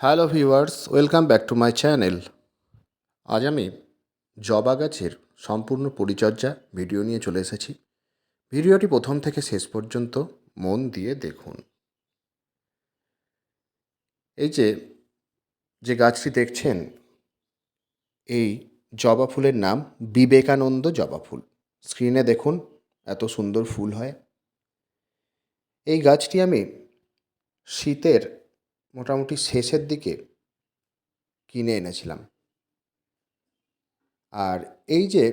Hello viewers welcome back to my channel আজ আমি জবা গাছের সম্পূর্ণ পরিচর্যা ভিডিও নিয়ে চলে এসেছি। ভিডিওটি প্রথম থেকে শেষ পর্যন্ত মন দিয়ে দেখুন। এই যে যে গাছটি দেখছেন, এই জবা ফুলের নাম বিবেকানন্দ জবা ফুল। স্ক্রিনে দেখুন, এত সুন্দর ফুল হয়। এই গাছটি আমি শীতের মোটামুটি শেষের দিকে কিনে এনেছিলাম। আর এই যে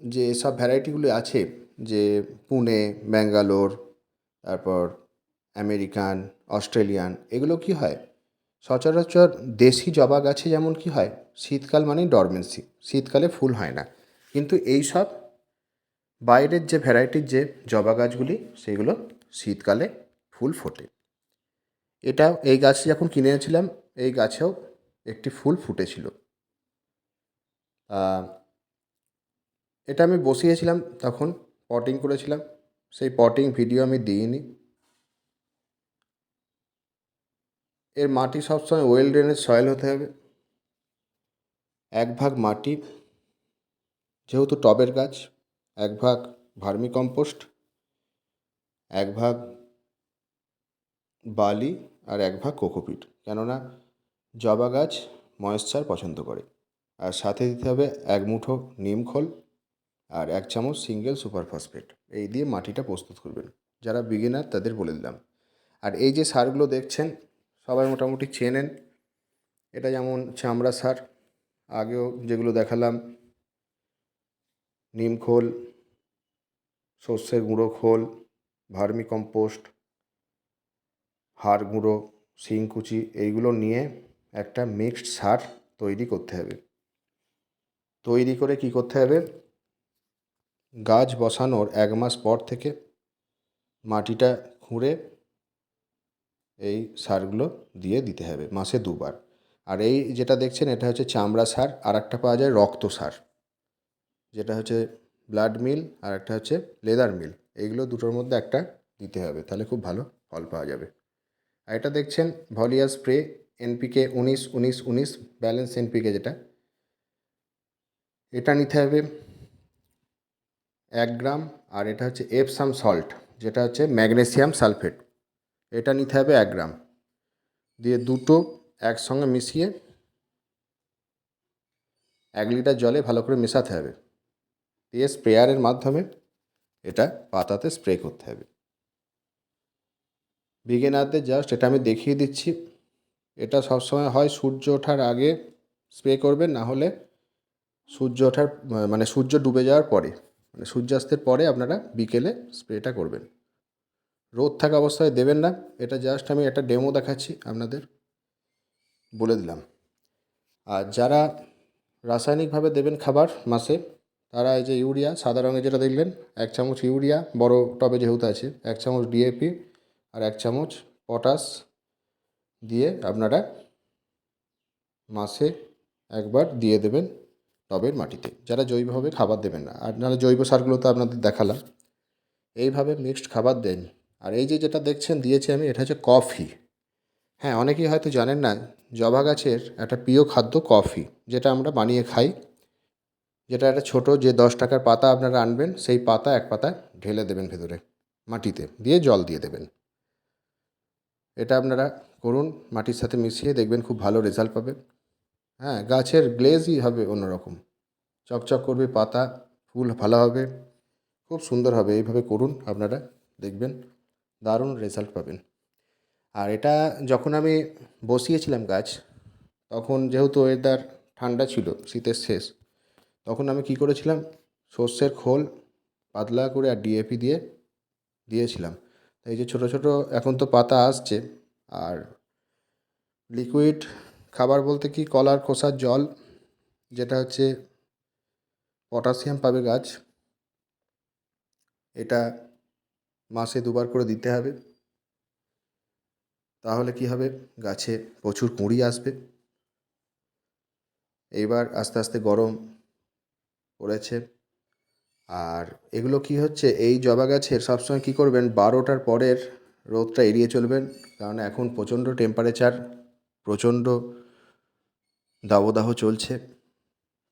যে সব ভ্যারাইটিগুলো আছে, যে পুনে, ব্যাঙ্গালোর, তারপর আমেরিকান, অস্ট্রেলিয়ান, এগুলো কি হয়? সচরাচর দেশি জবা গাছে যেমন কি হয়, শীতকাল মানেই ডরমেন্সি শীতকালে ফুল হয় না। কিন্তু এই সব বাইরের যে ভ্যারাইটির যে জবা গাছগুলি, সেগুলো শীতকালে ফুল ফোটে। এটা এই গাছ যখন কিনে এনেছিলাম, এই গাছেও একটি ফুল ফুটেছিল। এটা আমি বসিয়েছিলাম, তখন পটিং করেছিলাম। সেই পটিং ভিডিও আমি দিইনি। এর মাটি সবসময় ওয়েল ড্রেনের সয়েল হতে হবে। এক ভাগ মাটি, যেহেতু টবের গাছ, এক ভাগ ভার্মি কম্পোস্ট এক ভাগ বালি আর এক ভাগ কোকোপিট কেননা জবা গাছ ময়েশ্চার পছন্দ করে। আর সাথে দিতে হবে এক মুঠো নিম খোল আর এক চামচ সিঙ্গেল সুপার ফসফেট। এই দিয়ে মাটিটা প্রস্তুত করবেন। যারা বিগিনার তাদের বলে দিলাম। আর এই যে সারগুলো দেখছেন, সবাই মোটামুটি চেনেন এটা যেমন চামড়া সার, আগেও যেগুলো দেখালাম, নিম খোল, সর্ষের গুঁড়ো খোল, ভার্মি কম্পোস্ট হাড় গুঁড়ো শিংকুচি এইগুলো নিয়ে একটা মিক্সড সার তৈরি করতে হবে। তৈরি করে কি করতে হবে? গাছ বসানোর এক মাস পর থেকে মাটিটা খুঁড়ে এই সারগুলো দিয়ে দিতে হবে মাসে দুবার। আর এই যেটা দেখছেন এটা হচ্ছে চামড়া সার আর একটা পাওয়া যায় রক্ত সার। যেটা হচ্ছে ব্লাড মিল আর একটা হচ্ছে লেদার মিল এইগুলো দুটোর মধ্যে একটা দিতে হবে, তাহলে খুব ভালো ফল পাওয়া যাবে। আর এটা দেখছেন ভলিয়া স্প্রে এনপিকে উনিশ উনিশ উনিশ ব্যালেন্স এনপিকে যেটা। এটা নিতে হবে এক গ্রাম আর এটা হচ্ছে এপসাম সল্ট যেটা হচ্ছে ম্যাগনেসিয়াম সালফেট এটা নিতে হবে এক গ্রাম। দিয়ে দুটো একসঙ্গে মিশিয়ে এক লিটার জলে ভালো করে মেশাতে হবে। দিয়ে স্প্রেয়ারের মাধ্যমে এটা পাতাতে স্প্রে করতে হবে। বিগিনারদের জাস্ট এটা আমি দেখিয়ে দিচ্ছি। এটা সবসময় হয় সূর্য ওঠার আগে স্প্রে করবেন, না হলে সূর্য ওঠার মানে সূর্য ডুবে যাওয়ার পরে মানে সূর্যাস্তের পরে আপনারা বিকেলে স্প্রেটা করবেন। রোদ থাকা অবস্থায় দেবেন না, এটা জাস্ট আমি একটা ডেমো দেখাচ্ছি আপনাদের, বলে দিলাম। আর যারা রাসায়নিকভাবে দেবেন খাবার মাসে, তারা এই যে ইউরিয়া, সাদা রঙের যেটা দেখলেন, এক চামচ ইউরিয়া, বড় টবে যেহেতু আছে, এক চামচ ডিএপি আর এক চামচ পটাশ দিয়ে আপনারা মাসে একবার দিয়ে দেবেন টবের মাটিতে। যারা জৈবভাবে খাবার দেবেন না। আর নাহলে জৈব সারগুলো তো আপনাদের দেখালাম। এইভাবে মিক্সড খাবার দেন। আর এই যে যেটা দেখছেন, দিয়েছি আমি, এটা হচ্ছে কফি। হ্যাঁ অনেকেই হয়তো জানেন না, জবা গাছের একটা প্রিয় খাদ্য কফি, যেটা আমরা বানিয়ে খাই। যেটা একটা ছোট যে দশ টাকার পাতা আপনারা আনবেন, সেই পাতা এক পাতা ঢেলে দেবেন ভেতরে, মাটিতে, দিয়ে জল দিয়ে দেবেন। এটা আপনারা করুন, মাটির সাথে মিশিয়ে দেখবেন খুব ভালো রেজাল্ট পাবেন হ্যাঁ গাছের গ্লেজই হবে অন্যরকম। চকচক করবে, পাতা, ফুল ভালো হবে, খুব সুন্দর হবে। এইভাবে করুন, আপনারা দেখবেন দারুণ রেজাল্ট পাবেন। আর এটা যখন আমি বসিয়েছিলাম গাছ, তখন যেহেতু ওয়েদার ঠান্ডা ছিল, শীতের শেষ, তখন আমি কি করেছিলাম? সর্ষের খোল পাতলা করে আর ডিএপি দিয়ে দিয়েছিলাম। এই যে ছোটো ছোটো এখন তো পাতা আসছে। আর লিকুইড খাবার বলতে কি? কলার খোসার জল, যেটা হচ্ছে পটাশিয়াম পাবে গাছ। এটা মাসে দুবার করে দিতে হবে। তাহলে কি হবে? গাছে প্রচুর কুঁড়ি আসবে। এইবার আস্তে আস্তে গরম পড়েছে। আর এগুলো কি হচ্ছে? এই জবা গাছের সবসময় কী করবেন? বারোটার পরের রোদটা এড়িয়ে চলবেন। কারণ এখন প্রচণ্ড টেম্পারেচার প্রচণ্ড দাবদাহ চলছে।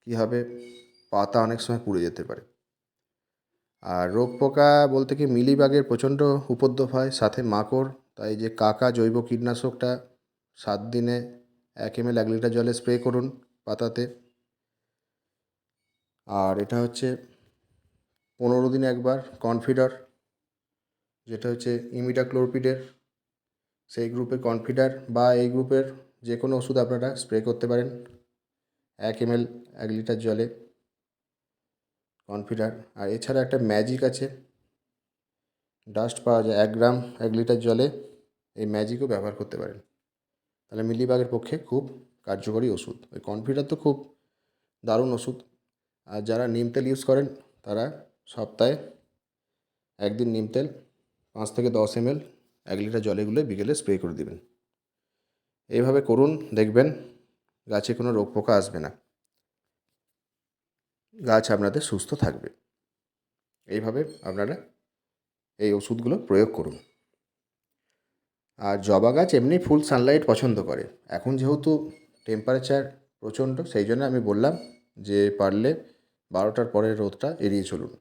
কী হবে? পাতা অনেক সময় পুড়ে যেতে পারে। আর রোগ পোকা বলতে কি মিলিবাগের প্রচণ্ড উপদ্রব হয়, সাথে মাকড়। তাই যে কাকা জৈব কীটনাশকটা সাত দিনে এক এম এল এক লিটার জলে স্প্রে করুন পাতাতে। আর এটা হচ্ছে পনেরো দিনে একবার কনফিডার যেটা হচ্ছে ইমিডাক্লোরপিডের সেই গ্রুপে কনফিডার বা এই গ্রুপের যে কোনো ওষুধ আপনারা স্প্রে করতে পারেন। এক এম এল এক লিটার জলে কনফিডার আর এছাড়া একটা ম্যাজিক আছে ডাস্ট পাওয়া যায়, এক গ্রাম এক লিটার জলে এই ম্যাজিকও ব্যবহার করতে পারেন। তাহলে মিলিবাগের পক্ষে খুব কার্যকরী ওষুধ। ওই কনফিডার তো খুব দারুণ ওষুধ। আর যারা নিম তেল ইউজ করেন, তারা সপ্তাহে একদিন নিম তেল, পাঁচ থেকে দশ এম এক লিটার জলে গুলে বিকেলে স্প্রে করে দিবেন। এইভাবে করুন, দেখবেন গাছে কোনো রোগ পোকা আসবে না। গাছ আপনাদের সুস্থ থাকবে। এইভাবে আপনারা এই ওষুধগুলো প্রয়োগ করুন। আর জবা গাছ এমনি ফুল সানলাইট পছন্দ করে। এখন যেহেতু টেম্পারেচার প্রচণ্ড, সেই জন্য আমি বললাম যে পারলে বারোটার পরের রোদটা এড়িয়ে চলুন।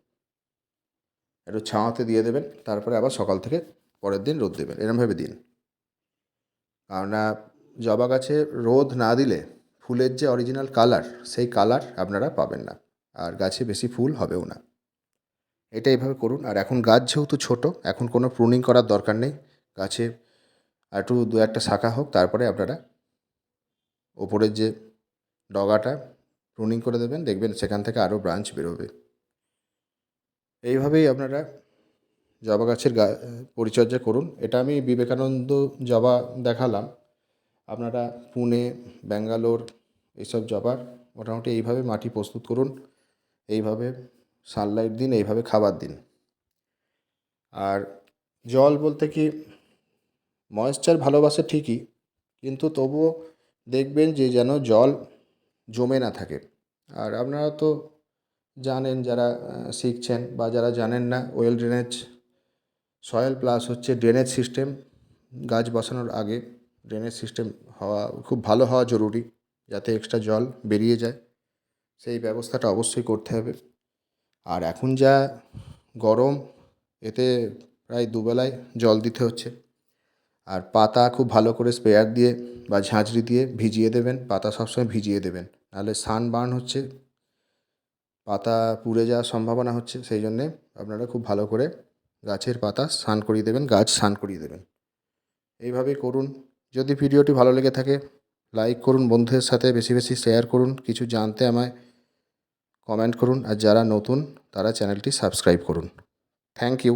একটু ছাওয়াতে দিয়ে দেবেন, তারপরে আবার সকাল থেকে পরের দিন রোদ দেবেন। এরমভাবে দিন। কেননা জবা গাছে রোদ না দিলে ফুলের যে অরিজিনাল কালার সেই কালার আপনারা পাবেন না। আর গাছে বেশি ফুল হবেও না। এটা এভাবে করুন। আর এখন গাছ যেহেতু ছোট, এখন কোনো প্রুনিং করার দরকার নেই। গাছে একটু দু একটা শাখা হোক, তারপরে আপনারা ওপরের যে ডগাটা প্রুনিং করে দেবেন, দেখবেন সেখান থেকে আরও ব্রাঞ্চ বেরোবে। এইভাবেই আপনারা জবা গাছের গা, পরিচর্যা করুন। এটা আমি বিবেকানন্দ জবা দেখালাম। আপনারা পুনে ব্যাঙ্গালোর এইসব জবার মোটামুটি এইভাবে মাটি প্রস্তুত করুন। এইভাবে সানলাইট দিন, এইভাবে খাবার দিন। আর জল বলতে কি ময়েশ্চার ভালোবাসে ঠিকই, কিন্তু তবুও দেখবেন যে যেন জল জমে না থাকে। আর আপনারা তো জানেন যারা শিখছেন বা যারা জানেন না ওয়েল ড্রেনেজ সয়েল প্লাস হচ্ছে ড্রেনেজ সিস্টেম গাছ বসানোর আগে ড্রেনেজ সিস্টেম হওয়া খুব ভালো হওয়া জরুরি যাতে এক্সট্রা জল বেরিয়ে যায়। সেই ব্যবস্থাটা অবশ্যই করতে হবে। আর এখন যা গরম, এতে প্রায় দুবেলায় জল দিতে হচ্ছে। আর পাতা খুব ভালো করে স্প্রেয়ার দিয়ে বা ঝাঁঝরি দিয়ে ভিজিয়ে দেবেন, পাতা সবসময় ভিজিয়ে দেবেন। নাহলে সান বার্ন হচ্ছে পাতা পুড়ে যাওয়ার সম্ভাবনা হচ্ছে, সেই জন্যে আপনারা খুব ভালো করে গাছের পাতা স্নান করিয়ে দেবেন, গাছ স্নান করিয়ে দেবেন। এইভাবেই করুন। যদি ভিডিওটি ভালো লেগে থাকে, লাইক করুন, বন্ধুদের সাথে বেশি বেশি শেয়ার করুন, কিছু জানতে আমায় কমেন্ট করুন, আর যারা নতুন, তারা চ্যানেলটি সাবস্ক্রাইব করুন। Thank you.